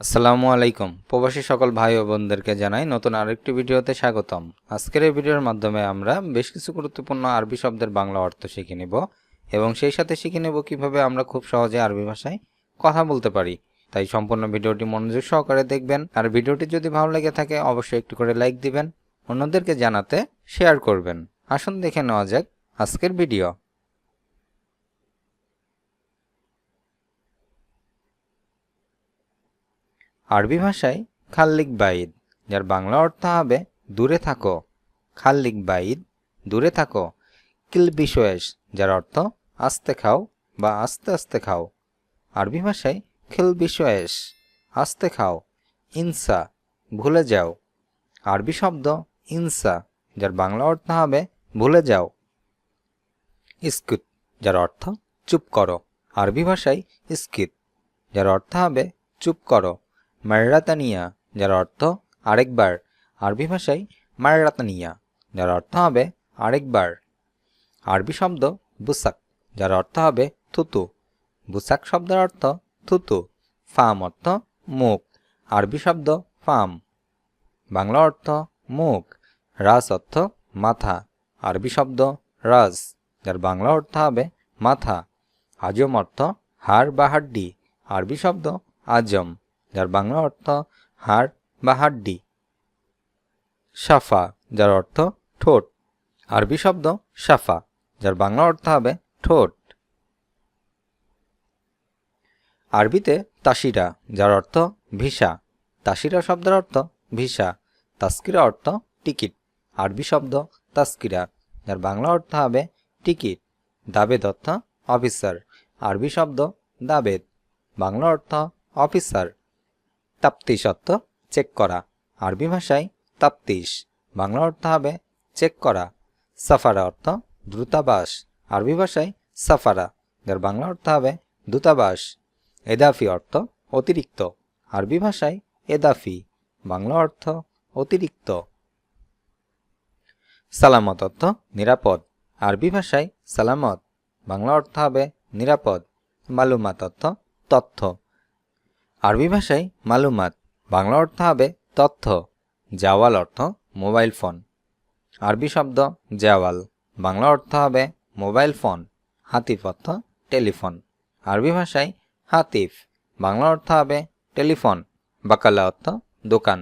আসসালামু আলাইকুম। প্রবাসী সকল ভাই ও বোনদেরকে জানাই নতুন আরেকটি ভিডিওতে স্বাগতম। আজকের এই ভিডিওর মাধ্যমে আমরা বেশ কিছু গুরুত্বপূর্ণ আরবি শব্দের বাংলা অর্থ শিখে নেব এবং সেই সাথে শিখে নেব কীভাবে আমরা খুব সহজে আরবি ভাষায় কথা বলতে পারি। তাই সম্পূর্ণ ভিডিওটি মনোযোগ সহকারে দেখবেন। আর ভিডিওটি যদি ভালো লেগে থাকে, অবশ্যই একটু করে লাইক দিবেন। অন্যদেরকে জানাতে শেয়ার করবেন। আসুন দেখে নেওয়া যাক আজকের ভিডিও। আরবি ভাষায় খাল্লিক বাইদ, যার বাংলা অর্থ হবে দূরে থাকো। খাল্লিক বাইদ, দূরে থাকো। কিলবিশোয়েশ যার অর্থ আস্তে খাও বা আস্তে আস্তে খাও। আরবি ভাষায় খিলবিশোয়েশ আস্তে খাও। ইনসা, ভুলে যাও। আরবি শব্দ ইনসা, যার বাংলা অর্থ হবে ভুলে যাও। ইস্কুত, যার অর্থ চুপ করো। আরবি ভাষায় ইস্কিত, যার অর্থ হবে চুপ করো। মার্রাতানিয়া, যার অর্থ আরেকবার। আরবি ভাষায় মার্রাতানিয়া, যার অর্থ হবে আরেকবার। আরবি শব্দ বুসাক, যার অর্থ হবে থুতু। বুসাক শব্দের অর্থ থুতু, ফাম অর্থ মুখ। আরবি শব্দ ফাম, বাংলা অর্থ মুখ। রাস অর্থ মাথা, আরবি শব্দ রাস, যার বাংলা অর্থ হবে মাথা। আজম অর্থ হাড় বা হাড্ডি, আরবি শব্দ আজম। যার বাংলা অর্থ হাড় বা হাড্ডি। সাফা যার অর্থ ঠোঁট। আরবি শব্দ সাফা যার বাংলা অর্থ হবে ঠোঁট। আরবিতে তাসিরা, যার অর্থ ভিসা। তাসিরা শব্দের অর্থ ভিসা। তাস্কিরা অর্থ টিকিট। আরবি শব্দ তাস্কিরা, যার বাংলা অর্থ হবে টিকিট। দাবেদ অর্থ অফিসার। আরবি শব্দ দাবেদ। বাংলা অর্থ অফিসার। তাপ্তিস অর্থ চেক করা। আরবি ভাষায় তাপ্তিস। বাংলা অর্থ হবে চেক করা। সাফারা অর্থ দ্রুতাবাস। আরবি ভাষায় সাফারা। যার বাংলা অর্থ হবে দূতাবাস। এদাফি অর্থ অতিরিক্ত। আরবি ভাষায় এদাফি। বাংলা অর্থ অতিরিক্ত। সালামত অর্থ নিরাপদ। আরবি ভাষায় সালামত। বাংলা অর্থ হবে নিরাপদ। মালুমাত অর্থ তথ্য। আরবি ভাষায় মালুমাত, বাংলা অর্থ হবে তথ্য, জাওয়াল অর্থ মোবাইল ফোন। আরবি শব্দ জাওয়াল, বাংলা অর্থ হবে মোবাইল ফোন, হাতিফ অর্থ টেলিফোন। আরবি ভাষায় হাতিফ, বাংলা অর্থ হবে টেলিফোন, বাকালা অর্থ দোকান।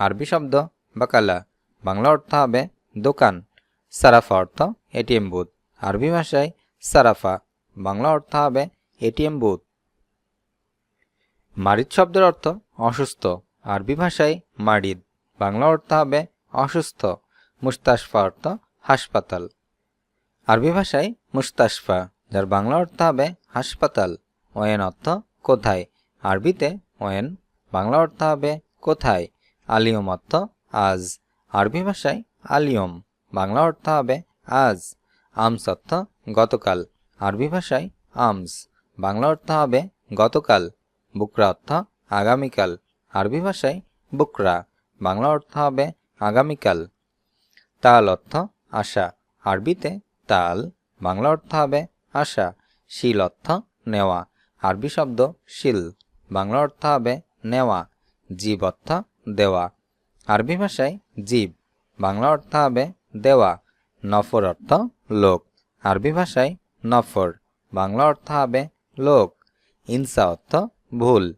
আরবি শব্দ বাকালা, বাংলা অর্থ হবে দোকান, সারাফা অর্থ এটিএম বুথ। আরবি ভাষায় সারাফা, বাংলা অর্থ হবে এটিএম বুথ। মারিদ শব্দের অর্থ অসুস্থ, আরবি ভাষায় মারিদ। বাংলা অর্থ হবে অসুস্থ, মুস্তাশফা অর্থ হাসপাতাল। আরবি ভাষায় মুস্তাশফা, যার বাংলা অর্থ হবে হাসপাতাল। ওয়েন অর্থ কোথায়? আরবিতে ওয়েন, বাংলা অর্থ হবে কোথায়? আলিয়ম অর্থ আজ। আরবি ভাষায় আলিয়ম, বাংলা অর্থ হবে আজ। আমস অর্থ গতকাল। আরবি ভাষায় আমস, বাংলা অর্থ হবে গতকাল। বুকরা অর্থ আগামীকাল। আরবি ভাষায় বুকরা। বাংলা অর্থ হবে আগামীকাল। তাল অর্থ আশা। আরবিতে তাল, বাংলা অর্থ হবে আশা। শিল অর্থ নেওয়া। আরবি শব্দ শিল। বাংলা অর্থ হবে নেওয়া। জীব অর্থ দেওয়া। আরবি ভাষায় জীব। বাংলা অর্থ হবে দেওয়া। নফর অর্থ লোক। আরবি ভাষায় নফর। বাংলা অর্থ হবে লোক। ইনসা অর্থ ভুল।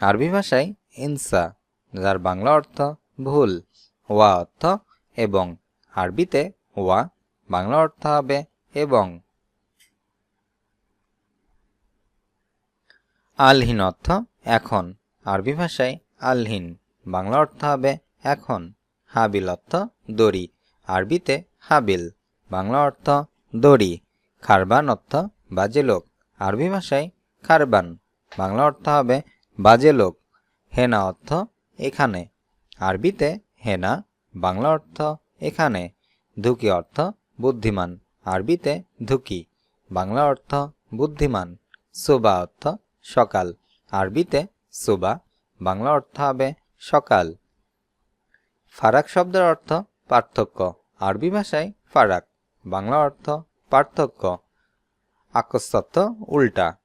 আরবি ভাষায় ইনসা, যার বাংলা অর্থ ভুল, ওয়া অর্থ এবং। আরবিতে ওয়া, বাংলা অর্থ হবে এবং। আলহীন অর্থ এখন। আরবি ভাষায় আলহীন, বাংলা অর্থ হবে এখন। হাবিল অর্থ দড়ি, আরবিতে হাবিল, বাংলা অর্থ দড়ি। খারবান অর্থ বাজে লোক, আরবি ভাষায় খারবান। বাংলা অর্থ হবে বাজে লোক। হেনা অর্থ এখানে। আরবিতে হেনা, বাংলা অর্থ এখানে। ধুকি অর্থ বুদ্ধিমান। আরবিতে ধুকি, বাংলা অর্থ বুদ্ধিমান। সুবা অর্থ সকাল। আরবিতে সুবা, বাংলা অর্থ হবে সকাল। ফারাক শব্দের অর্থ পার্থক্য। আরবি ভাষায় ফারাক, বাংলা অর্থ পার্থক্য। আকস্ত অর্থ উল্টা।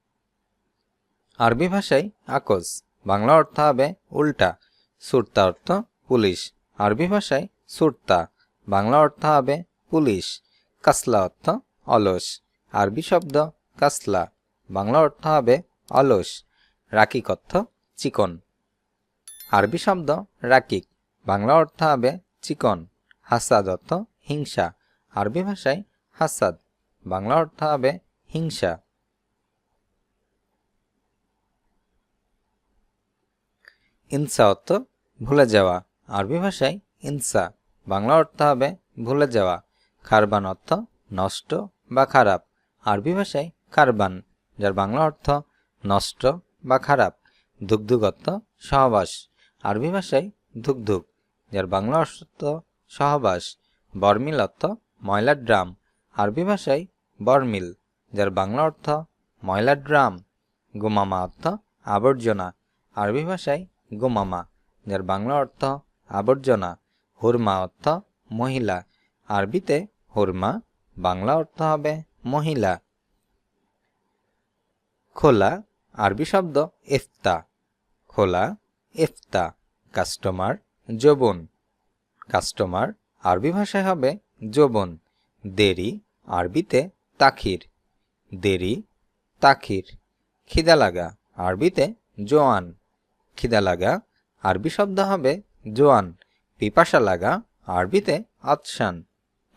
আরবি ভাষায় আকস বাংলা অর্থ হবে উল্টা, সুরতা অর্থ পুলিশ। আরবি ভাষায় সুরতা, বাংলা অর্থ হবে পুলিশ, কাসলা অর্থ অলস। আরবি শব্দ কাসলা, বাংলা অর্থ হবে অলস, রাকিক অর্থ চিকন। আরবি শব্দ রাকিক, বাংলা অর্থ হবে চিকন, হাসাদ অর্থ হিংসা। আরবি ভাষায় হাসাদ, বাংলা অর্থ হবে হিংসা। ইনসা অর্থ ভুলে যাওয়া। আরবি ভাষায় ইনসা, বাংলা অর্থ হবে ভুলে যাওয়া। কারবান অর্থ নষ্ট বা খারাপ। আরবি ভাষায় কারবান, যার বাংলা অর্থ নষ্ট বা খারাপ। ধুকধুক অর্থ সহবাস। আরবি ভাষায় ধুকধুক যার বাংলা অর্থ সহবাস। বর্মিল অর্থ ময়লার ড্রাম। আরবি ভাষায় বর্মিল, যার বাংলা অর্থ ময়লার ড্রাম। গোমামা অর্থ আবর্জনা। আরবি ভাষায় গোমামা, যার বাংলা অর্থ আবর্জনা, হুরমা অর্থ মহিলা। আরবিতে হুরমা, বাংলা অর্থ হবে মহিলা। খোলা, আরবি শব্দ এফতা খোলা এফতা কাস্টমার, যৌবন। কাস্টমার, আরবি ভাষায় হবে যৌবন। দেরি, আরবিতে তাখির। দেরি, তাখির। খিদা লাগা, আরবিতে জোয়ান। খিদা লাগা, আরবি শব্দ হবে জোয়ান, পিপাসা লাগা, আরবিতে আতসান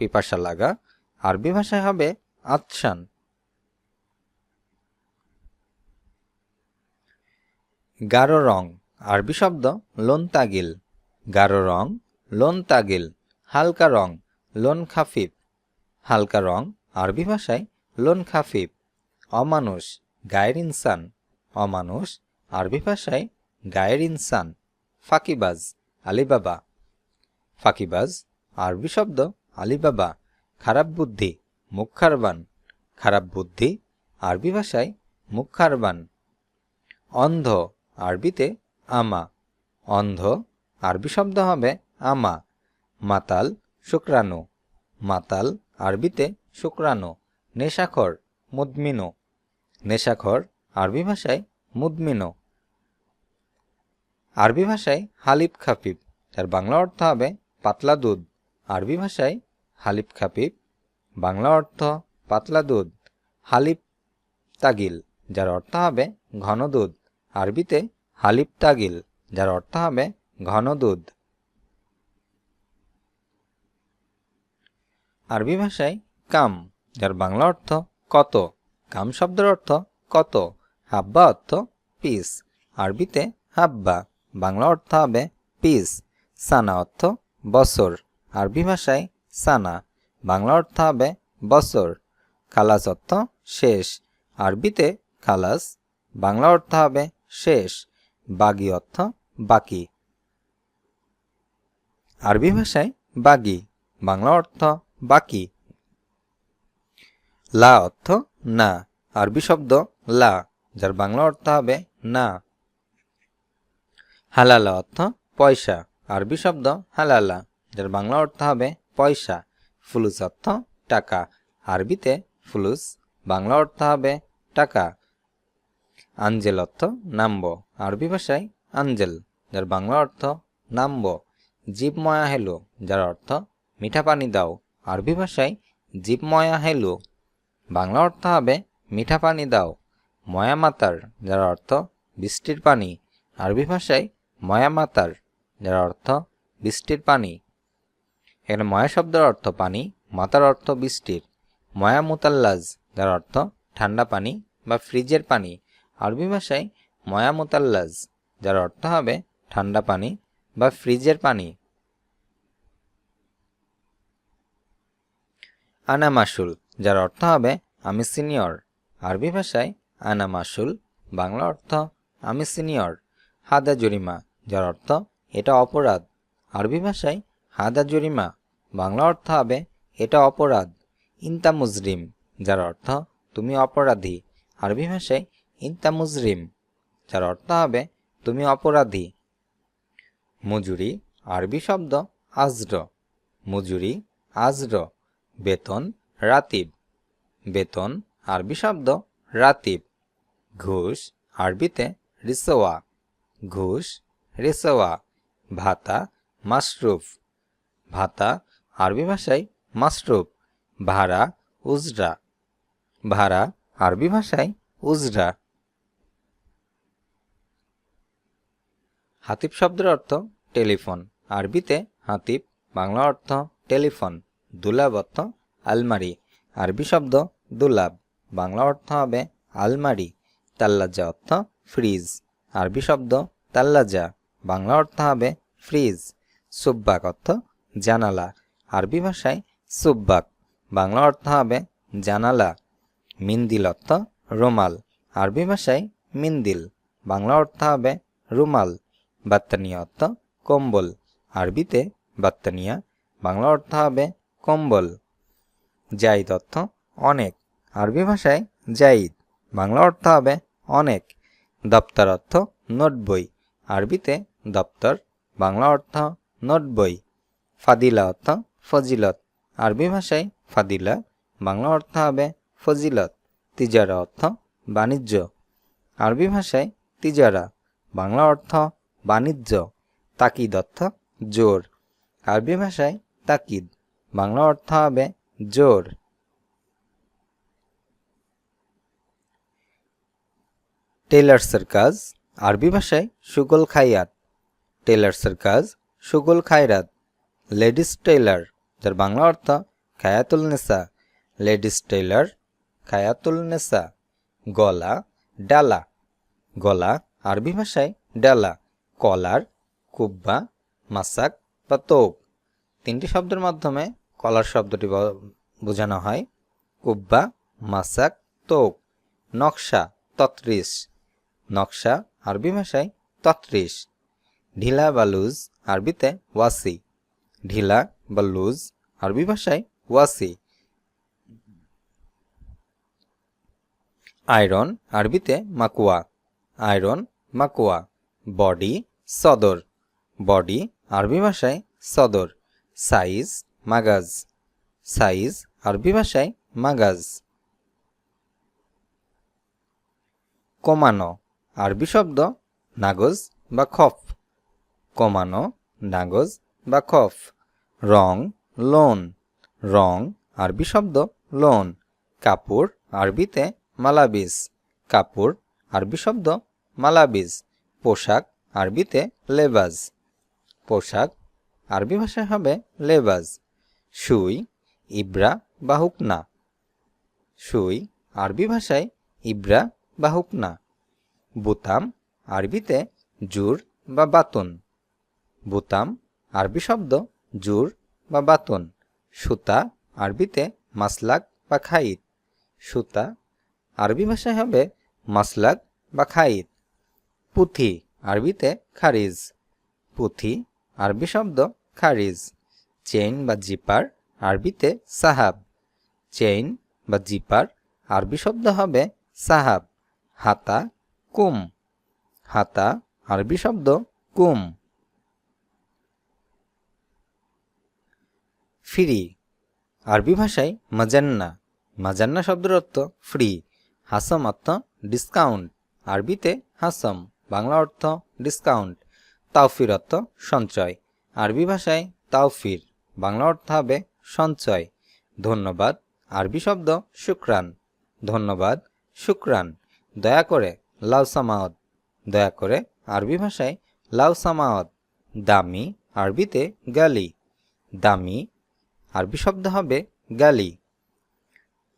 পিপাসা লাগা, আরবি ভাষায় হবে আতসান গাঢ় রং, আরবি শব্দ লোন তাগিল গাঢ় রং লোন তাগিল হালকা রং লোন খাফিফ হালকা রং, আরবি ভাষায় লোন খাফিফ অমানুষ, গায়ের ইনসান। অমানুষ, আরবি ভাষায় গায়ের ইনসান, ফাকিবাজ, আলিবাবা। ফাকিবাজ, আরবি শব্দ, আলিবাবা। খারাপ বুদ্ধি মুখ খারবান খারাপ বুদ্ধি, আরবি ভাষায় মুখ খারবান অন্ধ, আরবিতে আমা। অন্ধ, আরবি শব্দ হবে আমা। মাতাল, শুক্রাণু। মাতাল, আরবিতে শুক্রাণু। নেশাখর, মুদমিনো। নেশাখর, আরবি ভাষায় মুদমিনো। আরবি ভাষায় হালিব খাফিব যার বাংলা অর্থ হবে পাতলা দুধ। আরবি ভাষায় হালিব খাফিব বাংলা অর্থ পাতলা দুধ হালিব তাগিল, যার অর্থ হবে ঘন দুধ। আরবিতে হালিব তাগিল, যার অর্থ হবে ঘন দুধ। আরবি ভাষায় কাম, যার বাংলা অর্থ কত। কাম শব্দের অর্থ কত, হাব্বা অর্থ পিস। আরবিতে হাব্বা বাংলা অর্থ হবে পিস, সানা অর্থ বছর, আরবি ভাষায় সানা, বাংলা অর্থ হবে বছর, খালাস অর্থ শেষ, আরবিতে খালাস, বাংলা অর্থ হবে শেষ, বাগি অর্থ বাকি। আরবি ভাষায় বাগি, বাংলা অর্থ বাকি। লা অর্থ না, আরবি শব্দ লা, যার বাংলা অর্থ হবে না। হালালা অর্থ পয়সা। আরবি শব্দ হালালা, যার বাংলা অর্থ হবে পয়সা। ফুলুস অর্থ টাকা। আরবিতে ফুলুস, বাংলা অর্থ হবে টাকা। আঞ্জেল অর্থ নাম্ব। আরবি ভাষায় আঞ্জেল, যার বাংলা অর্থ নাম্ব। জীবময়া হেলো, যার অর্থ মিঠা পানি দাও। আরবি ভাষায় জীবময়া হেলো, বাংলা অর্থ হবে মিঠা পানি দাও। ময়া মাতার, যার অর্থ বৃষ্টির পানি। আরবি ভাষায় ময়ামাতার, যার অর্থ বৃষ্টির পানি। এখানে ময়া শব্দের অর্থ পানি, মাতার অর্থ বৃষ্টির। ময়া মুতাল্লাজ, যার অর্থ ঠান্ডা পানি বা ফ্রিজের পানি। আরবি ভাষায় ময়া মুতাল্লাজ, যার অর্থ হবে ঠান্ডা পানি বা ফ্রিজের পানি। আনা মাসুল যার অর্থ হবে আমি সিনিয়র। আরবি ভাষায় আনা মাসুল বাংলা অর্থ আমি সিনিয়র। হাদা জরিমা যার অর্থ এটা অপরাধ। আরবি ভাষায় হাদা জরিমা, বাংলা অর্থ হবে এটা অপরাধ, ইন্তা মুজরিম, যার অর্থ তুমি অপরাধী। আরবি ভাষায় ইন্তা মুজরিম, যার অর্থ হবে তুমি অপরাধী। মজুরি, আরবি শব্দ আজর। মজুরি, আজর, বেতন, রাতিব। বেতন, আরবি শব্দ রাতিব। ঘুষ, আরবিতে রিসোয়া ঘুষ রেসোয়া ভাতা মাসরুফ ভাতা, আরবি ভাষায় মাসরুফ ভাড়া উজরা। ভাড়া আরবি ভাষায় উজরা। হাতিব শব্দের অর্থ টেলিফোন, আরবিতে হাতিব বাংলা অর্থ টেলিফোন, দুলাব অর্থ আলমারি, আরবি শব্দ দুলাব, বাংলা অর্থ হবে আলমারি, তাল্লাজা অর্থ ফ্রিজ, আরবি শব্দ তাল্লাজা। বাংলা অর্থ হবে ফ্রিজ, সুব্বাক অর্থ জানালা। আরবি ভাষায় সুব্বাক, বাংলা অর্থ হবে জানালা। মিন্দিল অর্থ রুমাল, আরবি ভাষায় মিন্দিল, বাংলা অর্থ হবে রুমাল। বাত্তানিয়া অর্থ কম্বল, আরবিতে বাত্তানিয়া, বাংলা অর্থ হবে কম্বল। জাইদ অর্থ অনেক, আরবি ভাষায় জাইদ, বাংলা অর্থ হবে অনেক। দপ্তর অর্থ নোট বই আরবিতে দপ্তর, বাংলা অর্থ, নোট বই, ফাদিলা অর্থ, ফজিলত। আরবি ভাষায় ফাদিলা, বাংলা অর্থ হবে ফজিলত, তিজারা অর্থ, বাণিজ্য। আরবি ভাষায় তিজারা, বাংলা অর্থ, বাণিজ্য। তাকিদ অর্থ, জোর। আরবি ভাষায় তাকিদ, বাংলা অর্থ হবে জোর। টেলার্সের কাজ, আরবি ভাষায় সুগল খাইয়াত। টেলার্সের কাজ সুগল খায়রাত। লেডিস টেইলার, যার বাংলা অর্থ খায়াতুল নেসা। লেডিস টেইলার, খায়াতুল নেসা। গলা, ডালা। গলা, আরবি ভাষায় ডালা। কলার, কুব্বা, মাসাক বা তোপ। তিনটি শব্দের মাধ্যমে কলার শব্দটি বোঝানো হয়। কুব্বা, মাসাক, তোপ। নকশা, তত্রিশ। নকশা, আরবি ভাষায় তত্রিশ। ঢিলা বা লুজ আরবিতে ওয়াসি। ঢিলা বা লুজ আরবি ভাষায় ওয়াসি। আয়রন আরবিতে মাকুয়া। আয়রন, মাকুয়া। বডি, সদর। বডি আরবি ভাষায় সদর। সাইজ, মাগাজ। সাইজ আরবি ভাষায় মাগাজ। কমানো। আরবি শব্দ নাগজ বা খফ। কমানো, নাগজ বা খফ রং, লোন। রং, আরবি শব্দ লোন। কাপড়, আরবিতে মালাবিস। কাপড়, আরবি শব্দ মালাবিস। পোশাক, আরবিতে লেবাজ। পোশাক, আরবি ভাষায় হবে লেবাজ। সুই, ইব্রা বা হুকনা। সুই, আরবি ভাষায় ইব্রা বা হুকনা। বুতাম, আরবিতে জুর বা বাতন। বুতাম, আরবি শব্দ জুর বা বাতন, সুতা, আরবিতে মাসলাক বা খাইত সুতা, আরবি ভাষায় হবে মাসলাক বা খাইত পুঁথি, আরবিতে খারিজ, পুঁথি, আরবি শব্দ খারিজ, চেইন বা জিপার, আরবিতে সাহাব, চেইন বা জিপার, আরবি শব্দ হবে সাহাব, হাতা, কুম, হাতা, আরবি শব্দ কুম। ফ্রি। আরবি ভাষায় মাজান্না। মাজান্না শব্দের অর্থ ফ্রি হাসম অর্থ ডিসকাউন্ট আরবিতে হাসম, বাংলা অর্থ ডিসকাউন্ট তাওফির অর্থ সঞ্চয়। আরবি ভাষায় তাওফির, বাংলা অর্থ হবে সঞ্চয়। ধন্যবাদ, আরবি শব্দ শুক্রান। ধন্যবাদ, শুক্রান। দয়া করে লাউ সামাওয়াত। দয়া করে আরবি ভাষায় লাউ সামাওয়াত। দামি, আরবিতে গালি। দামি আরবি শব্দ হবে গালি।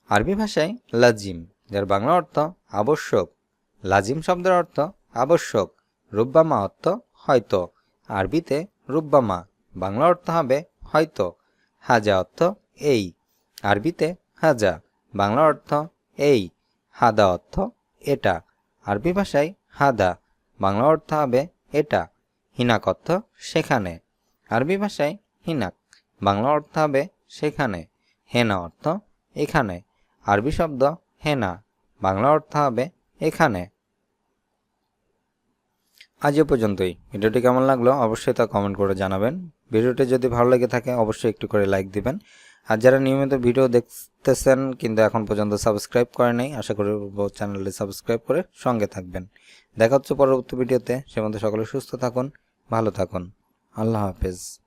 আরবি ভাষায় লাজিম, যার বাংলা অর্থ আবশ্যক। লাজিম শব্দের অর্থ আবশ্যক, রুব্বামা অর্থ হয়তো। আরবিতে রুব্বামা, বাংলা অর্থ হবে হয়তো। হাজা অর্থ এই। আরবিতে হাজা, বাংলা অর্থ এই। হাদা অর্থ এটা। আরবি ভাষায় হাদা, বাংলা অর্থ হবে এটা। হিনাক অর্থ সেখানে। আরবি ভাষায় হিনাক। বাংলা অর্থ হবে সেখানে, হেনা অর্থ এখানে। আরবি শব্দ হেনা, বাংলা অর্থ হবে এখানে। আজ এ পর্যন্তই। ভিডিওটি কেমন লাগল অবশ্যই তা কমেন্ট করে জানাবেন। ভিডিওটি যদি ভালো লেগে থাকে অবশ্যই একটু করে লাইক দিবেন। আর যারা নিয়মিত ভিডিও দেখতেছেন কিন্তু এখন পর্যন্ত সাবস্ক্রাইব করে নাই, আশা করি চ্যানেলটি সাবস্ক্রাইব করে সঙ্গে থাকবেন। দেখা হচ্ছে পরবর্তী ভিডিওতে। সে মধ্যে সকলে সুস্থ থাকুন, ভালো থাকুন। আল্লাহ হাফেজ।